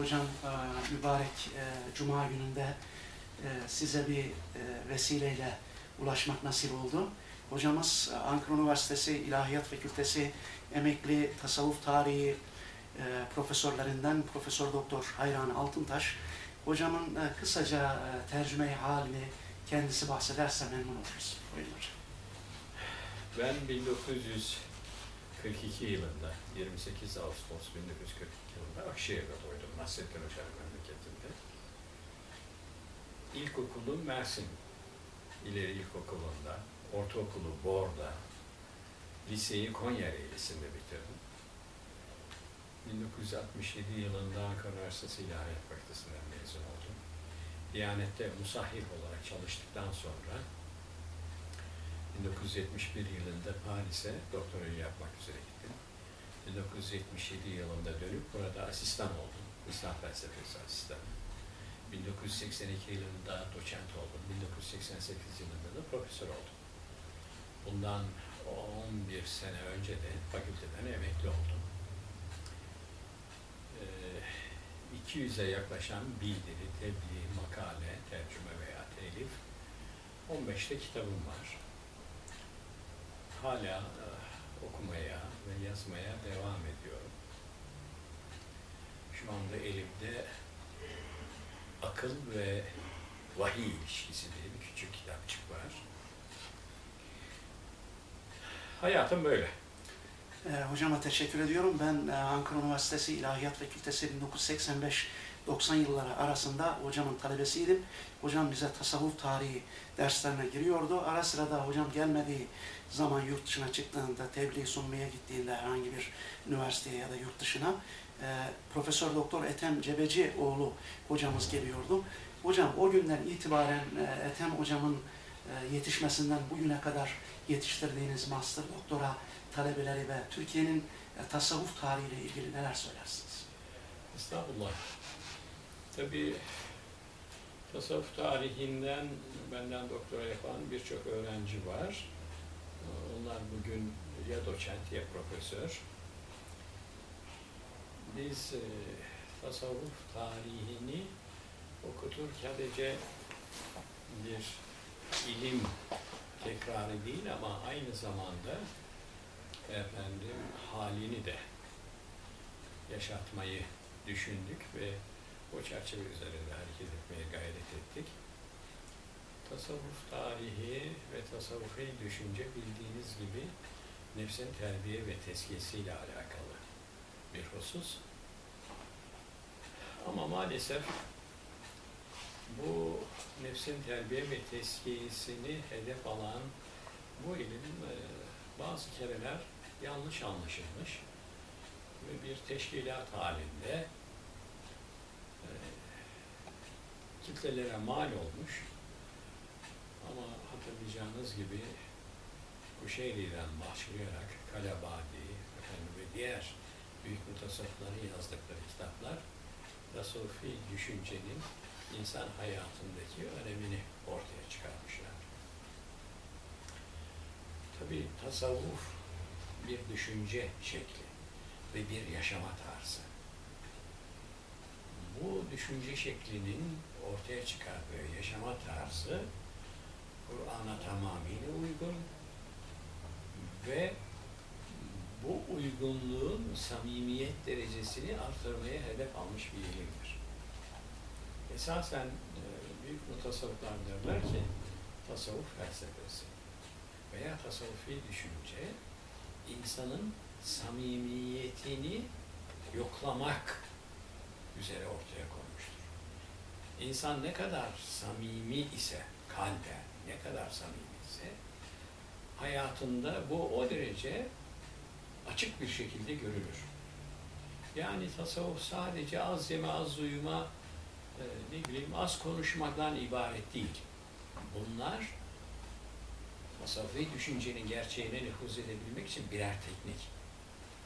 hocam e, mübarek e, Cuma gününde e, size bir vesileyle ulaşmak nasip oldu. Hocamız Ankara Üniversitesi İlahiyat Fakültesi emekli tasavvuf tarihi profesörlerinden Profesör Doktor Hayran Altıntaş. Hocamın kısaca tercüme halini kendisi bahsederse memnun oluruz. Buyurun hocam. Ben 1942 yılında, 28 Ağustos 1942 yılında Akşehir'de doğdum, Nasrettin Hoca'nın memleketinde. İlkokulu Mersin İleri İlkokulu'nda, ortaokulu Bor'da, liseyi Konya Reylisi'nde bitirdim. 1967 yılında Ankara Üniversitesi İlahiyat Fakültesinden mezun oldum. Diyanet'te musahhif olarak çalıştıktan sonra 1971 yılında Paris'e doktorayı yapmak üzere gittim. 1977 yılında dönüp burada asistan oldum. İslam felsefesi asistanı. 1982 yılında doçent oldum. 1988 yılında da profesör oldum. Bundan 11 sene önce de fakülteden emekli oldum. Ee, 200'e yaklaşan bildiri, tebliğ, makale, tercüme veya telif 15'te kitabım var hala e, okumaya ve yazmaya devam ediyorum. Şu anda elimde akıl ve vahiy ilişkisi diye bir küçük kitapçık var. Hayatım böyle. E, hocama teşekkür ediyorum. Ben e, Ankara Üniversitesi İlahiyat Fakültesi 1985-90 yılları arasında hocamın talebesiydim. Hocam bize tasavvuf tarihi derslerine giriyordu. Ara sıra da hocam gelmediği zaman yurt dışına çıktığında, tebliğ sunmaya gittiğinde herhangi bir üniversiteye ya da yurt dışına e, Profesör Doktor Ethem Cebecioğlu hocamız geliyordu. Hocam o günden itibaren e, Ethem hocamın e, yetişmesinden bugüne kadar yetiştirdiğiniz master doktora talebeleri ve Türkiye'nin e, tasavvuf tarihiyle ilgili neler söylersiniz? Estağfurullah. Tabii tasavvuf tarihinden benden doktora yapan birçok öğrenci var. Onlar bugün ya doçent ya profesör. Biz e, tasavvuf tarihini okuturken sadece bir ilim tekrarı değil ama aynı zamanda efendim halini de yaşatmayı düşündük ve o çerçeve üzerinde hareket etmeye gayret ettik. Tasavvuf tarihi ve tasavvufi düşünce bildiğiniz gibi nefsin terbiye ve tezkiyesiyle alakalı bir husus. Ama maalesef bu nefsin terbiye ve tezkiyesini hedef alan bu ilim e, bazı kereler yanlış anlaşılmış ve bir teşkilat halinde e, kitlelere mal olmuş ama hatırlayacağınız gibi Kuşeyri'den başlayarak Kalabadi ve diğer büyük mutasavvıfların yazdıkları kitaplar tasavvufi düşüncenin insan hayatındaki önemini ortaya çıkarmışlar. Tabi tasavvuf bir düşünce şekli ve bir yaşama tarzı. Düşünce şeklinin ortaya çıkardığı yaşama tarzı Kur'an'a tamamıyla uygun ve bu uygunluğun samimiyet derecesini artırmaya hedef almış bir ilimdir. Esasen e, büyük mutasavvıflar derler ki tasavvuf felsefesi veya tasavvufi düşünce insanın samimiyetini yoklamak üzere ortaya koymuştur. İnsan ne kadar samimi ise kalben, ne kadar samimi ise hayatında bu o derece açık bir şekilde görülür. Yani tasavvuf sadece az yeme, az uyuma, e, ne bileyim az konuşmaktan ibaret değil. Bunlar tasavvufi düşüncenin gerçeğine nüfuz edebilmek için birer teknik.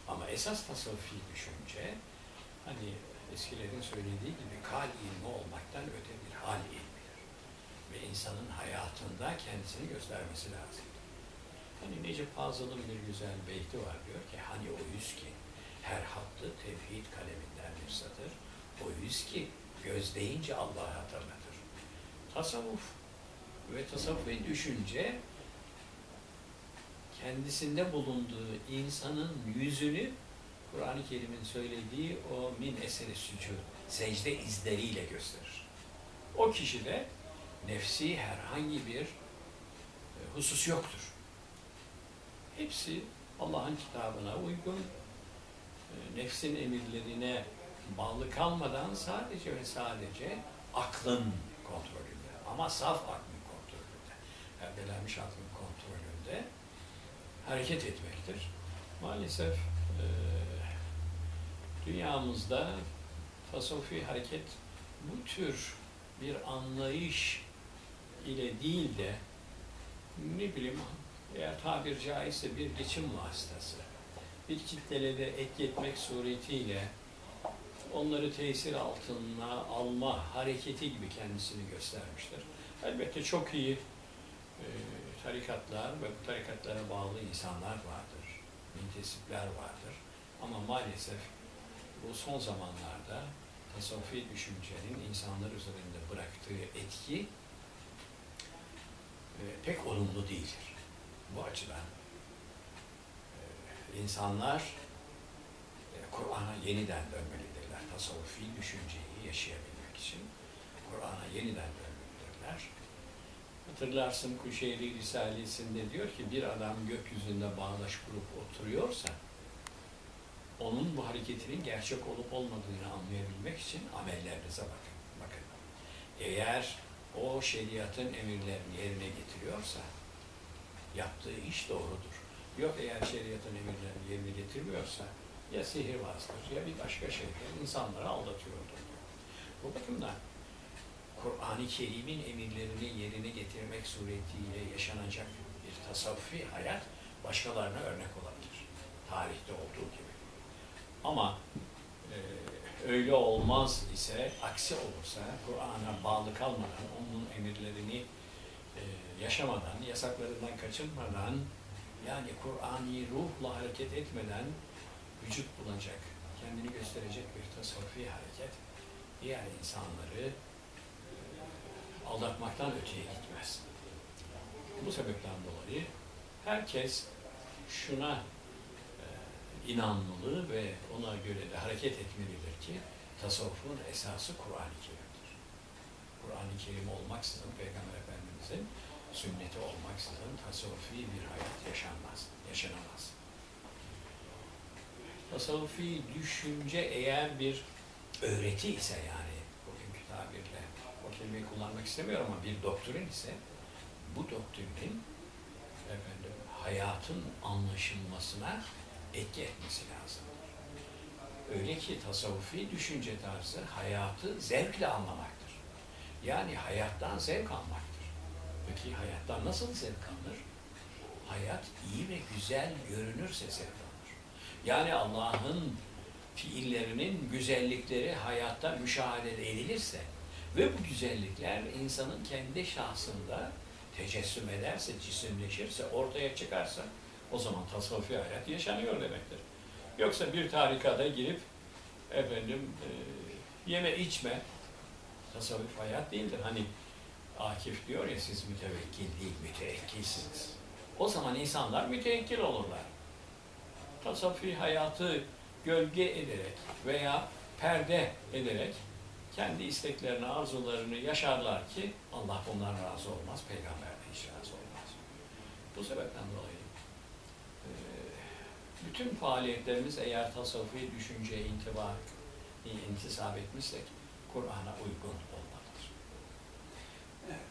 Ama esas tasavvufi düşünce, hani eskilerin söylediği gibi kal ilmi olmaktan öte bir hal ilmi ve insanın hayatında kendisini göstermesi lazım. Hani Necip Fazıl'ın bir güzel beyti var diyor ki hani o yüz ki her hattı tevhid kaleminden bir satır, o yüz ki göz deyince Allah'ı hatırlatır. Tasavvuf ve tasavvufi düşünce kendisinde bulunduğu insanın yüzünü Kur'an-ı Kerim'in söylediği o min eseri sücud, secde izleriyle gösterir. O kişide nefsi herhangi bir e, husus yoktur. Hepsi Allah'ın kitabına uygun, e, nefsin emirlerine bağlı kalmadan sadece ve sadece aklın kontrolünde ama saf aklın kontrolünde, erdelenmiş aklın kontrolünde hareket etmektir. Maalesef e, dünyamızda tasavvufi hareket bu tür bir anlayış ile değil de ne bileyim eğer tabir caizse bir geçim vasıtası, bir kitlelere ek etmek suretiyle onları tesir altına alma hareketi gibi kendisini göstermiştir. Elbette çok iyi e, tarikatlar ve bu tarikatlara bağlı insanlar vardır, müntesipler vardır. Ama maalesef bu son zamanlarda tasavvufi düşüncenin insanlar üzerinde bıraktığı etki e, pek olumlu değildir. Bu açıdan e, insanlar e, Kur'an'a yeniden dönmelidirler. Tasavvufi düşünceyi yaşayabilmek için Kur'an'a yeniden dönmelidirler. Hatırlarsın Kuşeyri Risalesi'nde diyor ki bir adam gökyüzünde bağdaş kurup oturuyorsa onun bu hareketinin gerçek olup olmadığını anlayabilmek için amellerinize bakın. Bakın. Eğer o şeriatın emirlerini yerine getiriyorsa yaptığı iş doğrudur. Yok eğer şeriatın emirlerini yerine getirmiyorsa ya sihirbazdır ya bir başka şeydir. insanları aldatıyordur. Bu bakımdan Kur'an-ı Kerim'in emirlerini yerine getirmek suretiyle yaşanacak bir tasavvufi hayat başkalarına örnek olabilir. Tarihte olduğu gibi. Ama e, öyle olmaz ise, aksi olursa, Kur'an'a bağlı kalmadan, onun emirlerini e, yaşamadan, yasaklarından kaçınmadan, yani Kur'ani ruhla hareket etmeden vücut bulacak, kendini gösterecek bir tasavvufi hareket diğer insanları e, aldatmaktan öteye gitmez. Bu sebepten dolayı herkes şuna inanmalı ve ona göre de hareket etmelidir ki tasavvufun esası Kur'an-ı Kerim'dir. Kur'an-ı Kerim olmaksızın Peygamber Efendimiz'in sünneti olmaksızın tasavvufi bir hayat yaşanmaz, yaşanamaz. Tasavvufi düşünce eğer bir öğreti ise yani bugünkü tabirle o kelimeyi kullanmak istemiyorum ama bir doktrin ise bu doktrinin efendim hayatın anlaşılmasına etki etmesi lazım. Öyle ki tasavvufi düşünce tarzı hayatı zevkle anlamaktır. Yani hayattan zevk almaktır. Peki hayattan nasıl zevk alınır? Hayat iyi ve güzel görünürse zevk alınır. Yani Allah'ın fiillerinin güzellikleri hayatta müşahede edilirse ve bu güzellikler insanın kendi şahsında tecessüm ederse, cisimleşirse, ortaya çıkarsa o zaman tasavvufi hayat yaşanıyor demektir. Yoksa bir tarikada girip efendim e, yeme içme tasavvuf hayat değildir. Hani Akif diyor ya siz mütevekkil değil müteekkilsiniz. O zaman insanlar müteekkil olurlar. Tasavvufi hayatı gölge ederek veya perde ederek kendi isteklerini, arzularını yaşarlar ki Allah ondan razı olmaz, peygamber de hiç razı olmaz. Bu sebepten dolayı bütün faaliyetlerimiz eğer tasavvufi düşünceye intiba, intisap etmişsek Kur'an'a uygun olmalıdır.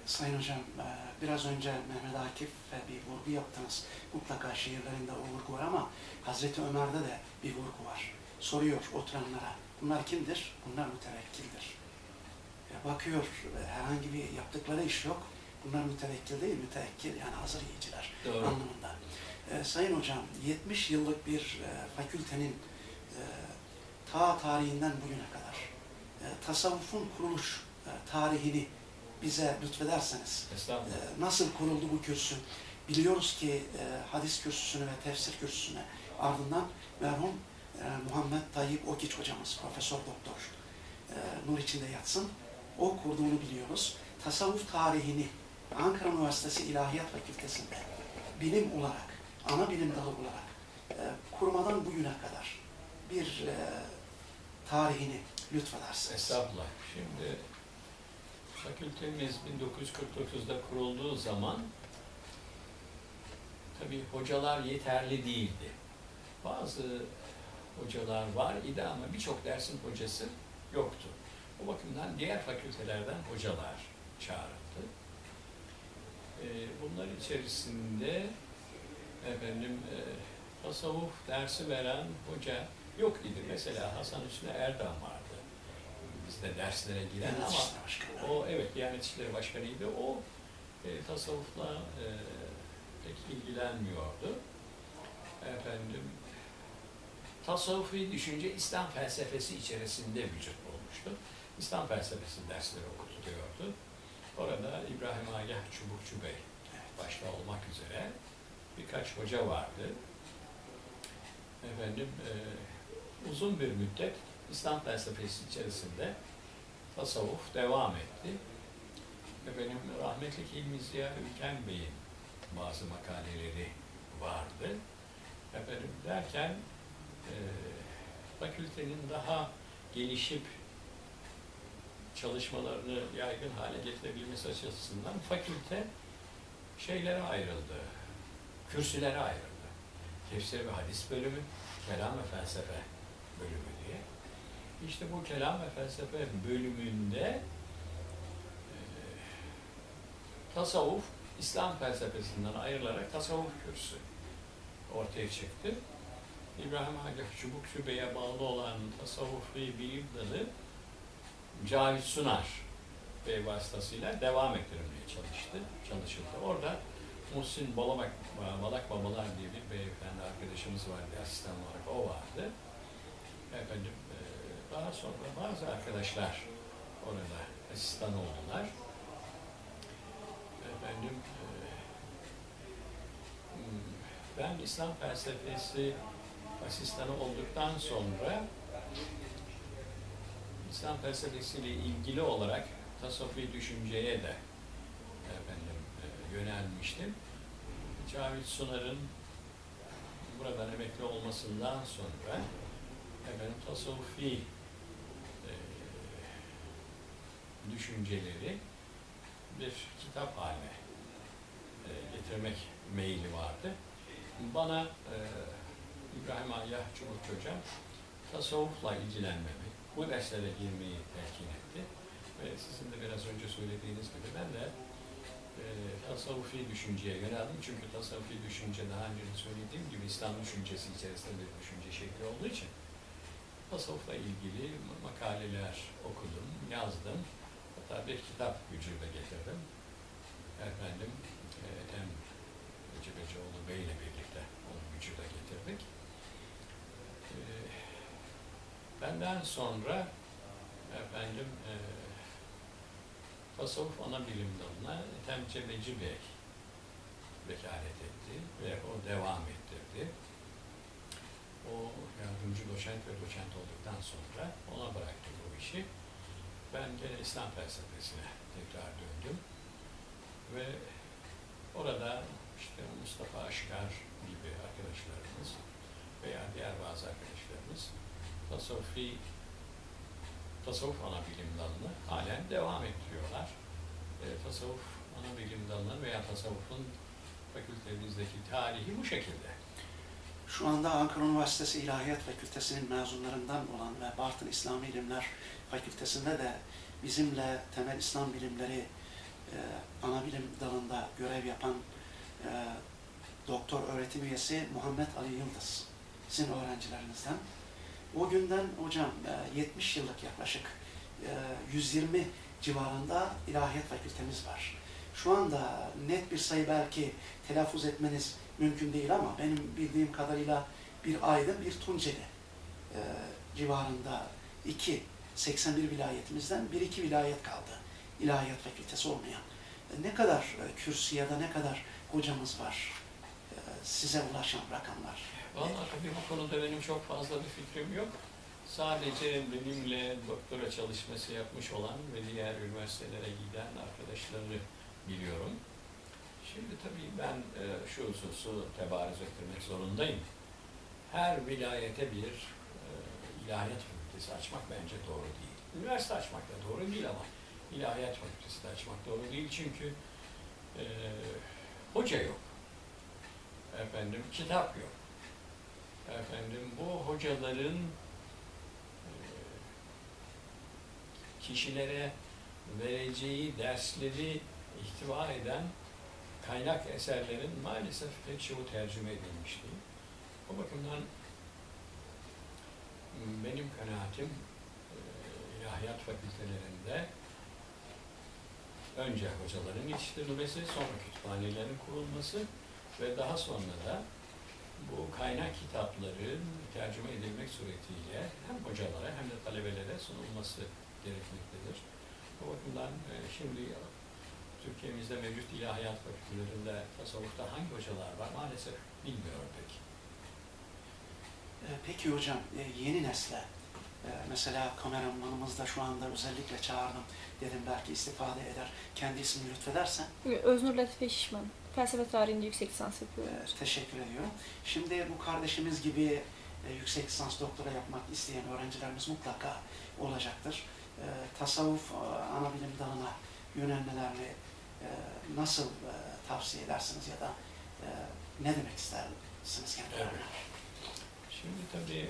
Sayın Hocam, e, biraz önce Mehmet Akif bir vurgu yaptınız. Mutlaka şiirlerinde o vurgu var ama Hazreti Ömer'de de bir vurgu var. Soruyor oturanlara, bunlar kimdir? Bunlar mütevekkildir. E, Bakıyor, e, herhangi bir yaptıkları iş yok. Bunlar mütevekkil değil, mütevekkil yani hazır yiyiciler Doğru. anlamında. E, Sayın Hocam, 70 yıllık bir e, fakültenin e, ta tarihinden bugüne kadar e, tasavvufun kuruluş e, tarihini bize lütfederseniz e, nasıl kuruldu bu kürsü? Biliyoruz ki e, hadis kürsüsünü ve tefsir kürsüsüne ardından merhum e, Muhammed Tayyip Okiç hocamız, profesör doktor e, nur içinde yatsın. O kurduğunu biliyoruz. Tasavvuf tarihini Ankara Üniversitesi İlahiyat Fakültesi'nde bilim olarak, ana bilim dalı olarak e, kurmadan bugüne kadar bir e, tarihini lütfedersiniz. Estağfurullah. Şimdi fakültemiz 1949'da kurulduğu zaman tabii hocalar yeterli değildi. Bazı hocalar var idi ama birçok dersin hocası yoktu. O bakımdan diğer fakültelerden hocalar çağrıldı. Ee, bunlar içerisinde efendim e, tasavvuf dersi veren hoca yok idi. Mesela Hasan Hüsnü Erdem vardı. Bizde derslere giren ama o evet Diyanet İşleri Başkanı'ydı. O e, tasavvufla e, pek ilgilenmiyordu. Efendim tasavvufi düşünce İslam felsefesi içerisinde vücut bulmuştu. İslam felsefesi dersleri okutuluyordu. Orada İbrahim Agah Çubukçu Bey başta olmak üzere birkaç hoca vardı. Efendim e, uzun bir müddet İslam felsefesi içerisinde tasavvuf devam etti. Ve benim rahmetli Hilmi Ziya Ülken Bey'in bazı makaleleri vardı. Efendim derken e, fakültenin daha gelişip çalışmalarını yaygın hale getirebilmesi açısından fakülte şeylere ayrıldı, kürsülere ayrıldı. Tefsir ve hadis bölümü, kelam ve felsefe bölümü diye. İşte bu kelam ve felsefe bölümünde e, tasavvuf, İslam felsefesinden ayrılarak tasavvuf kürsü ortaya çıktı. İbrahim Agah Çubukçu Bey'e bağlı olan tasavvufi bilim dalı Cavit Sunar Bey vasıtasıyla devam ettirilmeye çalıştı, çalışıldı. Orada Muhsin Balamak, Balak Babalar diye bir beyefendi arkadaşımız vardı, asistan olarak o vardı. Efendim, e, daha sonra bazı arkadaşlar orada asistan oldular. Efendim, e, hmm, ben İslam felsefesi asistanı olduktan sonra İslam felsefesiyle ilgili olarak tasavvufi düşünceye de efendim e, yönelmiştim. Cavit Sunar'ın buradan emekli olmasından sonra efendim tasavvufi e, düşünceleri bir kitap haline e, getirmek meyli vardı. Bana e, İbrahim Agah Çubuk Hocam tasavvufla ilgilenmemi, bu derslere girmeyi telkin etti. Ve sizin de biraz önce söylediğiniz gibi ben de e, tasavvufi düşünceye yöneldim. Çünkü tasavvufi düşünce daha önce de söylediğim gibi İslam düşüncesi içerisinde bir düşünce şekli olduğu için tasavvufla ilgili makaleler okudum, yazdım. Hatta bir kitap vücuda getirdim. Efendim, e, Ethem Cebecioğlu Bey ile birlikte onu vücuda getirdik. E, benden sonra efendim e, tasavvuf ana bilim dalına Ethem Cebeci Bey vekalet etti ve o devam ettirdi. O yardımcı doçent ve doçent olduktan sonra ona bıraktı bu işi. Ben gene İslam felsefesine tekrar döndüm. Ve orada işte Mustafa Aşkar gibi arkadaşlarımız veya diğer bazı arkadaşlarımız tasavvufi tasavvuf ana bilim dalını halen devam ettiriyorlar. E, tasavvuf ana bilim dalının veya tasavvufun fakültemizdeki tarihi bu şekilde. Şu anda Ankara Üniversitesi İlahiyat Fakültesi'nin mezunlarından olan ve Bartın İslami İlimler Fakültesi'nde de bizimle temel İslam bilimleri e, ana bilim dalında görev yapan e, doktor öğretim üyesi Muhammed Ali Yıldız sizin öğrencilerinizden. O günden hocam e, 70 yıllık yaklaşık e, 120 civarında ilahiyat fakültemiz var. Şu anda net bir sayı belki telaffuz etmeniz mümkün değil ama benim bildiğim kadarıyla bir aydın bir Tunceli e, civarında iki 81 vilayetimizden bir iki vilayet kaldı. İlahiyat fakültesi olmayan. E, ne kadar e, kürsü ya da ne kadar hocamız var e, size ulaşan rakamlar? Vallahi tabii bu konuda benim çok fazla bir fikrim yok. sadece benimle doktora çalışması yapmış olan ve diğer üniversitelere giden arkadaşları biliyorum. Şimdi tabii ben e, şu hususu tebarüz ettirmek zorundayım. Her vilayete bir e, ilahiyat fakültesi açmak bence doğru değil. Üniversite açmak da doğru değil ama ilahiyat fakültesi de açmak doğru değil çünkü e, hoca yok. Efendim kitap yok. Efendim bu hocaların e, kişilere vereceği dersleri ihtiva eden kaynak eserlerin maalesef pek çoğu tercüme edilmiş değil. O bakımdan benim kanaatim e, ilahiyat fakültelerinde önce hocaların yetiştirilmesi, sonra kütüphanelerin kurulması ve daha sonra da bu kaynak kitapların tercüme edilmek suretiyle hem hocalara hem de talebelere sunulması gerekmektedir. Bu bakımdan e, şimdi Türkiye'mizde mevcut ilahiyat fakültelerinde tasavvufta hangi hocalar var maalesef bilmiyorum pek. E, Peki hocam, e, yeni nesle, mesela kameramanımız da şu anda özellikle çağırdım, dedim belki istifade eder. Kendi ismini lütfedersen Öznur Latife Şişman. Felsefe tarihinde yüksek lisans yapıyorum. e, teşekkür ediyorum. Şimdi bu kardeşimiz gibi e, yüksek lisans doktora yapmak isteyen öğrencilerimiz mutlaka olacaktır. E, Tasavvuf e, ana bilim dalına yönelmelerini e, nasıl e, tavsiye edersiniz ya da e, ne demek istersiniz kendilerine? Evet. Şimdi tabii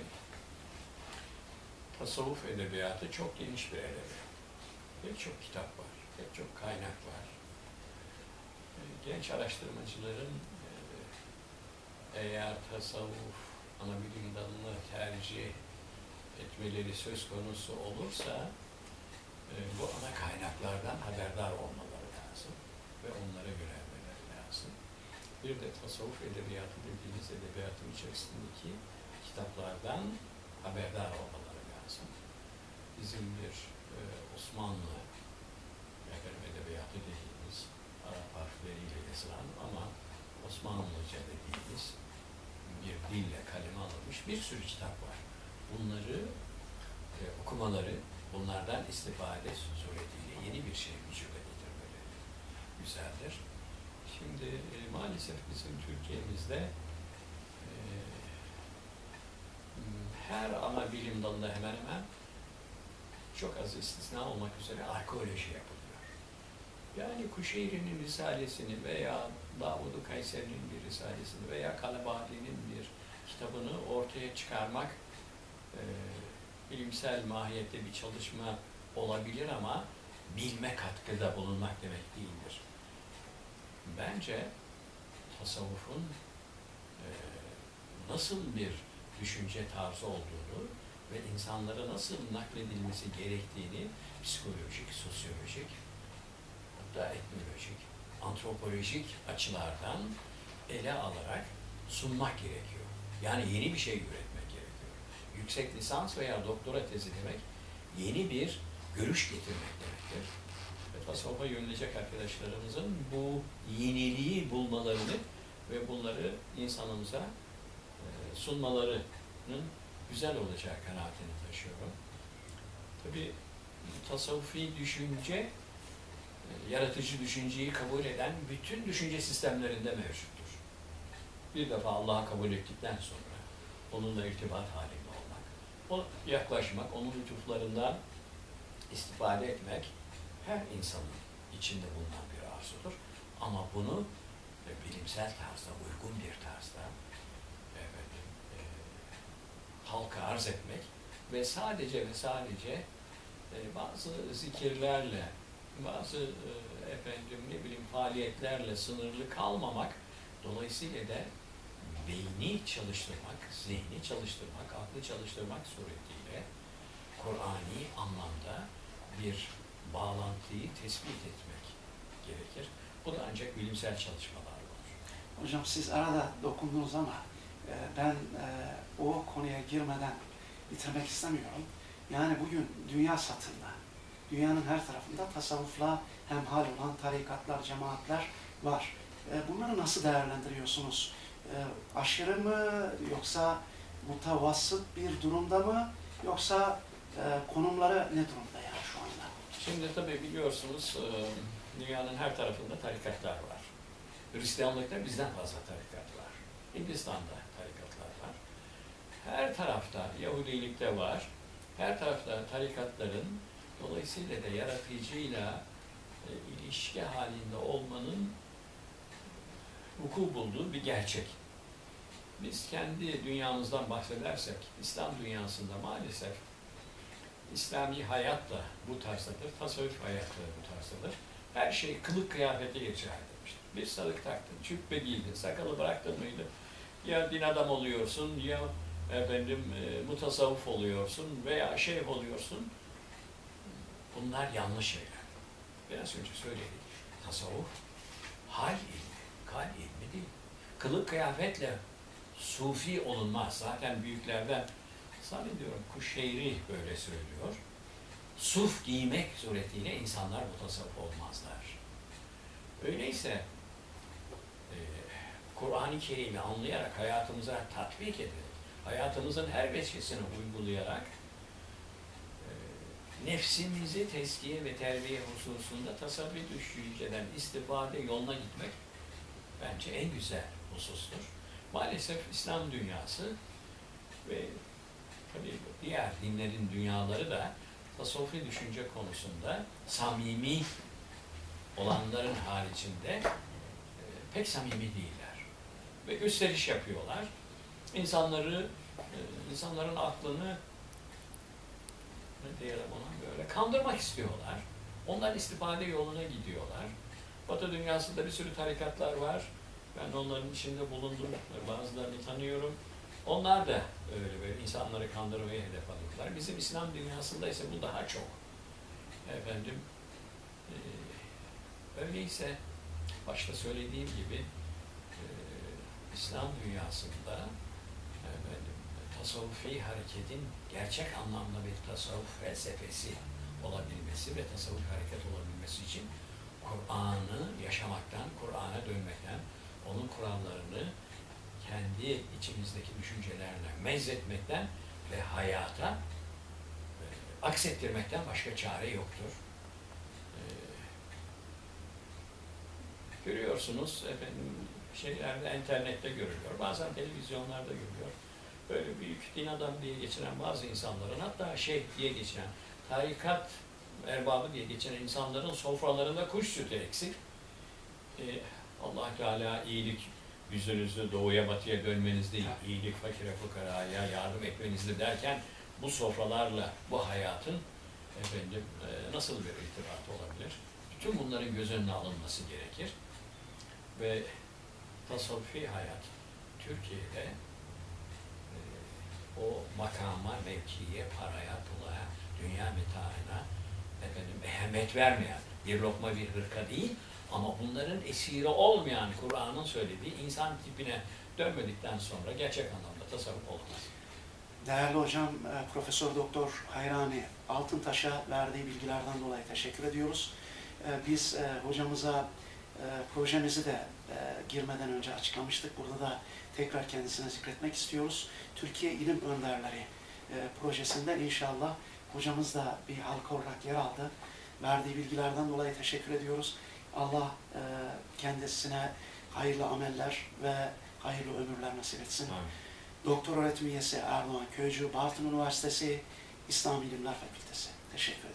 tasavvuf edebiyatı çok geniş bir edebiyat. Pek çok kitap var, pek çok kaynak var. Genç araştırmacıların e, eğer tasavvuf ana bilim dalını tercih etmeleri söz konusu olursa e, bu ana kaynaklardan haberdar olmaları lazım ve onlara yönelmeleri lazım. Bir de tasavvuf edebiyatı dediğimiz edebiyatın içerisindeki kitaplardan haberdar olmaları lazım. Bizim bir e, Osmanlı efendim, edebiyatı dediğimiz Arap harfleriyle yazılan ama Osmanlıca dediğimiz bir dille alınmış bir sürü kitap var. Bunları e, okumaları, bunlardan istifade suretiyle yeni bir şey vücuda getirmeleri güzeldir. Şimdi e, maalesef bizim Türkiye'mizde e, her ana bilim dalında hemen hemen çok az istisna olmak üzere arkeoloji yapılıyor. Yani Kuşeyri'nin Risalesini veya Davud-u Kayseri'nin bir Risalesini veya Kalabadi'nin bir kitabını ortaya çıkarmak e, bilimsel mahiyette bir çalışma olabilir ama bilme katkıda bulunmak demek değildir. Bence tasavvufun e, nasıl bir düşünce tarzı olduğunu ve insanlara nasıl nakledilmesi gerektiğini psikolojik, sosyolojik, hatta etnolojik, antropolojik açılardan ele alarak sunmak gerekiyor. Yani yeni bir şey üretmek gerekiyor. Yüksek lisans veya doktora tezi demek yeni bir görüş getirmek demektir. Ve tasavvufa yönelecek arkadaşlarımızın bu yeniliği bulmalarını ve bunları insanımıza e, sunmalarının güzel olacağı kanaatini taşıyorum. Tabii tasavvufi düşünce, e, yaratıcı düşünceyi kabul eden bütün düşünce sistemlerinde mevcuttur. Bir defa Allah'ı kabul ettikten sonra onunla irtibat halinde olmak, o yaklaşmak, onun lütuflarından istifade etmek her insanın içinde bulunan bir arzudur. Ama bunu e, bilimsel tarzda, uygun bir tarzda efendim, e, halka arz etmek ve sadece ve sadece e, bazı zikirlerle, bazı e, efendim ne bileyim faaliyetlerle sınırlı kalmamak, dolayısıyla da beyni çalıştırmak, zihni çalıştırmak, aklı çalıştırmak suretiyle Kur'ani anlamda bir bağlantıyı tespit etmek gerekir. Bu da ancak bilimsel çalışmalar olur. Hocam siz arada dokundunuz ama e, ben e, o konuya girmeden bitirmek istemiyorum. Yani bugün dünya satında, dünyanın her tarafında tasavvufla hemhal olan tarikatlar, cemaatler var. E, bunları nasıl değerlendiriyorsunuz? E, aşırı mı yoksa mutavassıt bir durumda mı? Yoksa e, konumları ne durumda yani şu anda? Şimdi tabii biliyorsunuz e, dünyanın her tarafında tarikatlar var. Hristiyanlıkta bizden fazla tarikat var. Hindistan'da tarikatlar var. Her tarafta Yahudilikte var. Her tarafta tarikatların dolayısıyla da yaratıcıyla e, ilişki halinde olmanın vuku bulduğu bir gerçek. Biz kendi dünyamızdan bahsedersek, İslam dünyasında maalesef İslami hayat da bu tarzdadır, tasavvuf hayat da bu tarzdadır. Her şey kılık kıyafete icra edilmiştir. Bir sarık taktın, cübbe giydin, sakalı bıraktın mıydı? Ya din adam oluyorsun, ya efendim e, mutasavvuf oluyorsun veya şeyh oluyorsun. Bunlar yanlış şeyler. Biraz önce söyledik. Tasavvuf, hal ilmi, kal ilmi değil. Kılık kıyafetle sufi olunmaz. Zaten büyüklerden zannediyorum Kuşeyri böyle söylüyor. Suf giymek suretiyle insanlar mutasavvuf olmazlar. Öyleyse e, Kur'an-ı Kerim'i anlayarak hayatımıza tatbik ederek, hayatımızın her veçesini uygulayarak e, nefsimizi teskiye ve terbiye hususunda tasavvuf düşünceden istifade yoluna gitmek bence en güzel husustur. Maalesef İslam dünyası ve tabii diğer dinlerin dünyaları da tasavvufi düşünce konusunda samimi olanların haricinde e, pek samimi değiller. Ve gösteriş yapıyorlar. İnsanları, e, insanların aklını ne diyelim ona böyle kandırmak istiyorlar. Ondan istifade yoluna gidiyorlar. Batı dünyasında bir sürü tarikatlar var. Ben onların içinde bulundum. Bazılarını tanıyorum. Onlar da öyle böyle insanları kandırmaya hedef alıyorlar. Bizim İslam dünyasında ise bu daha çok. Efendim, e, öyleyse başta söylediğim gibi e, İslam dünyasında efendim, tasavvufi hareketin gerçek anlamda bir tasavvuf felsefesi olabilmesi ve tasavvuf hareket olabilmesi için Kur'an'ı yaşamaktan, Kur'an'a dönmekten, onun kurallarını kendi içimizdeki düşüncelerle mezzetmekten ve hayata e, aksettirmekten başka çare yoktur. E, görüyorsunuz efendim şeylerde internette görülüyor, bazen televizyonlarda görülüyor. Böyle büyük din adamı diye geçiren bazı insanların hatta şey diye geçiren tarikat erbabı diye geçen insanların sofralarında kuş sütü eksik. E, allah Teala iyilik yüzünüzü doğuya batıya dönmeniz değil, iyilik fakire fukaraya yardım etmenizdir derken bu sofralarla bu hayatın efendim e, nasıl bir irtibat olabilir? Bütün bunların göz önüne alınması gerekir. Ve tasavvufi hayat Türkiye'de e, o makama, mevkiye, paraya, pula, dünya metaına efendim ehemmiyet vermeyen bir lokma bir hırka değil ama bunların esiri olmayan Kur'an'ın söylediği insan tipine dönmedikten sonra gerçek anlamda tasavvuf olmaz. Değerli hocam, e, Profesör Doktor Hayrani Altıntaş'a verdiği bilgilerden dolayı teşekkür ediyoruz. E, Biz e, hocamıza projemizi de girmeden önce açıklamıştık. Burada da tekrar kendisine zikretmek istiyoruz. Türkiye İlim Önderleri projesinden inşallah hocamız da bir halka olarak yer aldı. Verdiği bilgilerden dolayı teşekkür ediyoruz. Allah e, kendisine hayırlı ameller ve hayırlı ömürler nasip etsin. Doktor öğretim üyesi Erdoğan Köycü, Bartın Üniversitesi İslam İlimler Fakültesi. Teşekkür ediyorum.